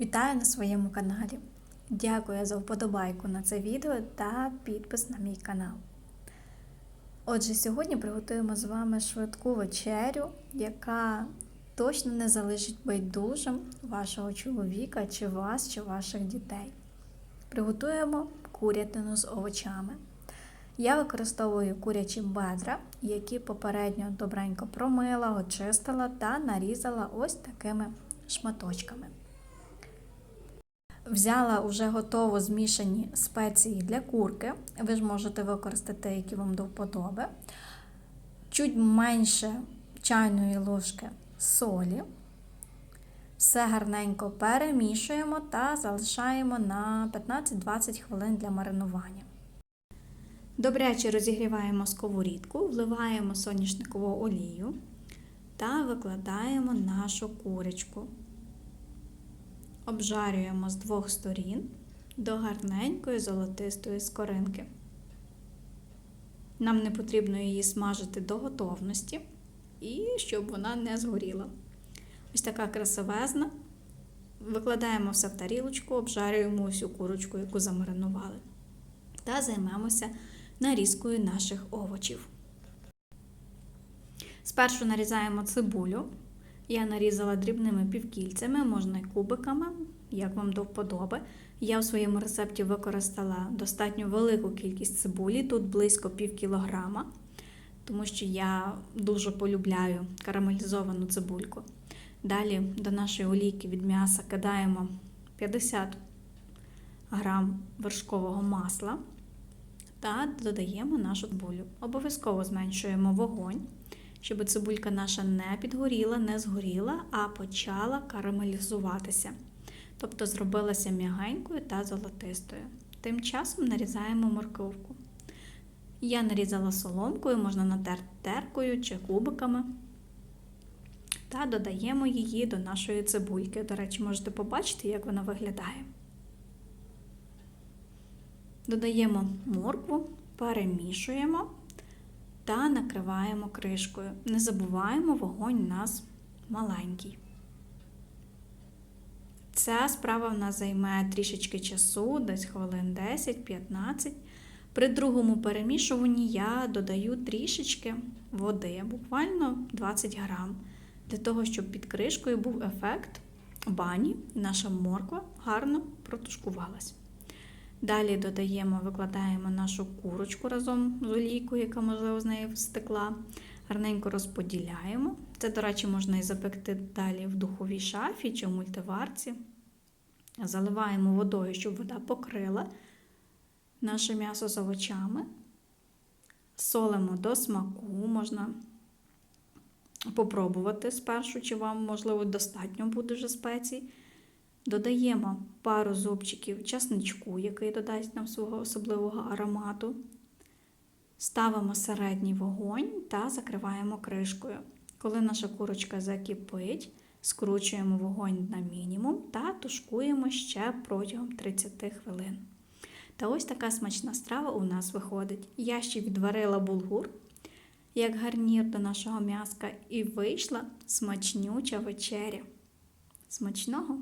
Вітаю на своєму каналі. Дякую за вподобайку на це відео та підпис на мій канал. Отже, сьогодні приготуємо з вами швидку вечерю, яка точно не залишить байдужим вашого чоловіка, чи вас, чи ваших дітей. Приготуємо курятину з овочами. Я використовую курячі бедра, які попередньо добренько промила, очистила та нарізала ось такими шматочками. Взяла вже готово змішані спеції для курки. Ви ж можете використати, які вам до вподоби. Чуть менше чайної ложки солі. Все гарненько перемішуємо та залишаємо на 15-20 хвилин для маринування. Добряче розігріваємо сковорідку, вливаємо соняшникову олію та викладаємо нашу курочку. Обжарюємо з двох сторін до гарненької золотистої скоринки. Нам не потрібно її смажити до готовності і щоб вона не згоріла. Ось така красивезна. Викладаємо все в тарілочку, обжарюємо усю курочку, яку замаринували. Та займемося нарізкою наших овочів. Спершу нарізаємо цибулю. Я нарізала дрібними півкільцями, можна і кубиками, як вам до вподоби. Я у своєму рецепті використала достатньо велику кількість цибулі, тут близько пів кілограма, тому що я дуже полюбляю карамелізовану цибульку. Далі до нашої олійки від м'яса кидаємо 50 грам вершкового масла та додаємо нашу цибулю. Обов'язково зменшуємо вогонь щоб цибулька наша не підгоріла, не згоріла, а почала карамелізуватися. Тобто зробилася м'ягенькою та золотистою. Тим часом нарізаємо морковку. Я нарізала соломкою, можна натерти теркою чи кубиками. Та додаємо її до нашої цибульки. До речі, можете побачити, як вона виглядає. Додаємо моркву, перемішуємо та накриваємо кришкою. Не забуваємо, вогонь у нас маленький. Ця справа в нас займе трішечки часу, десь хвилин 10-15. При другому перемішуванні я додаю трішечки води, буквально 20 грам, для того, щоб під кришкою був ефект бані, наша морква гарно протушкувалась. Далі додаємо, викладаємо нашу курочку разом з олійкою, яка, можливо, з неї стекла. Гарненько розподіляємо. Це, до речі, можна і запекти далі в духовій шафі чи в мультиварці. Заливаємо водою, щоб вода покрила наше м'ясо з овочами. Солимо до смаку, можна попробувати спершу, чи вам, можливо, достатньо буде вже спецій. Додаємо пару зубчиків часничку, який додасть нам свого особливого аромату. Ставимо середній вогонь та закриваємо кришкою. Коли наша курочка закипить, скручуємо вогонь на мінімум та тушкуємо ще протягом 30 хвилин. Та ось така смачна страва у нас виходить. Я ще відварила булгур, як гарнір до нашого м'яска, і вийшла смачнюча вечеря. Смачного!